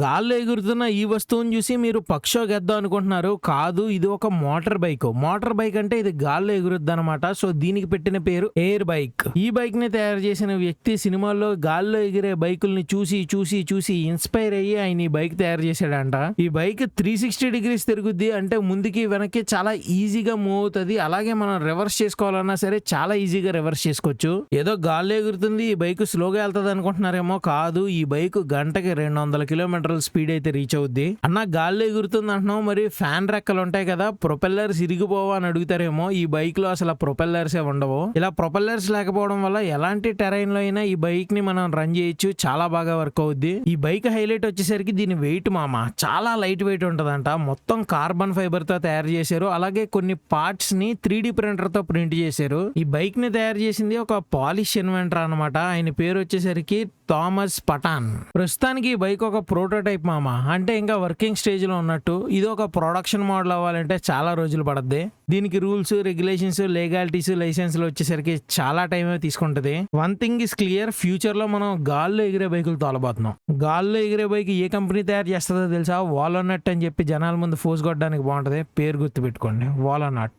గాల్లో ఎగురుతున్న ఈ వస్తువుని చూసి మీరు పక్షో గెద్దాం అనుకుంటున్నారు. కాదు ఇది ఒక మోటార్ బైక్. మోటార్ బైక్ అంటే ఇది గాల్లో ఎగురుద్ది అనమాట సో దీనికి పెట్టిన పేరు ఎయిర్ బైక్. ఈ బైక్ని తయారు చేసిన వ్యక్తి సినిమాల్లో గాల్లో ఎగిరే బైకుల్ని చూసి చూసి చూసి ఇన్స్పైర్ అయ్యి ఆయన ఈ బైక్ తయారు చేశాడంట. ఈ బైక్ త్రీ సిక్స్టీ డిగ్రీస్ తిరుగుద్ది. అంటే ముందుకి వెనక్కి చాలా ఈజీగా మూవ్ అవుతుంది. అలాగే మనం రివర్స్ చేసుకోవాలన్నా సరే చాలా ఈజీగా రివర్స్ చేసుకోవచ్చు. ఏదో గాల్లో ఎగురుతుంది. ఈ బైక్ స్లోగా వెళ్తుంది అనుకుంటున్నారేమో కాదు. ఈ బైక్ గంటకి రెండు వందల కిలోమీటర్ కిలోమీటర్ల స్పీడ్ అయితే రీచ్ అవుద్ది. అన్న గాల్లో ఎగురుతుంది అంటున్నావు మరి ఫ్యాన్ రెక్కలు ఉంటాయి కదా ప్రొపెల్లర్స్ ఇరిగిపోవా అని అడుగుతారేమో ఈ బైక్లో అసలు ప్రొపెల్లర్స్ ఏ ఉండవు. ఇలా ప్రొపెల్లర్స్ లేకపోవడం వల్ల ఎలాంటి టెరైన్లో అయినా ఈ బైక్ని మనం రన్ చేయొచ్చు చాలా బాగా వర్క్ అవుద్ది. ఈ బైక్ హైలైట్ వచ్చేసరికి దీని వెయిట్ మామ చాలా లైట్ వెయిట్ ఉంటదంట. మొత్తం కార్బన్ ఫైబర్తో తయారు చేశారు. అలాగే కొన్ని పార్ట్స్ని త్రీ డి ప్రింటర్తో ప్రింట్ చేశారు. ఈ బైక్ని తయారు చేసింది ఒక పాలిష్ ఇన్వెంటర్ అన్నమాట. ఆయన పేరు వచ్చేసరికి థామస్ పటాన్. ప్రస్తుతానికి ఈ బైక్ ఒక ప్రోటోటైప్ మామ? అంటే ఇంకా వర్కింగ్ స్టేజ్లో ఉన్నట్టు ఇది ఒక ప్రొడక్షన్ మోడల్ అవ్వాలంటే చాలా రోజులు పడద్ది. దీనికి రూల్స్ రెగ్యులేషన్స్ లీగాలిటీస్ లైసెన్స్లు వచ్చేసరికి చాలా టైం తీసుకుంటది. వన్ థింగ్ ఇస్ క్లియర్ ఫ్యూచర్లో మనం గాల్లో ఎగిరే బైకులు తోలబోతున్నాం. గాల్లో ఎగిరే బైక్ ఏ కంపెనీ తయారు చేస్తుందో తెలుసా? వాలోనట్ అని చెప్పి జనాల ముందు ఫోర్స్ కొట్టడానికి బాగుంటది. పేరు గుర్తు పెట్టుకోండి. వాలోనట్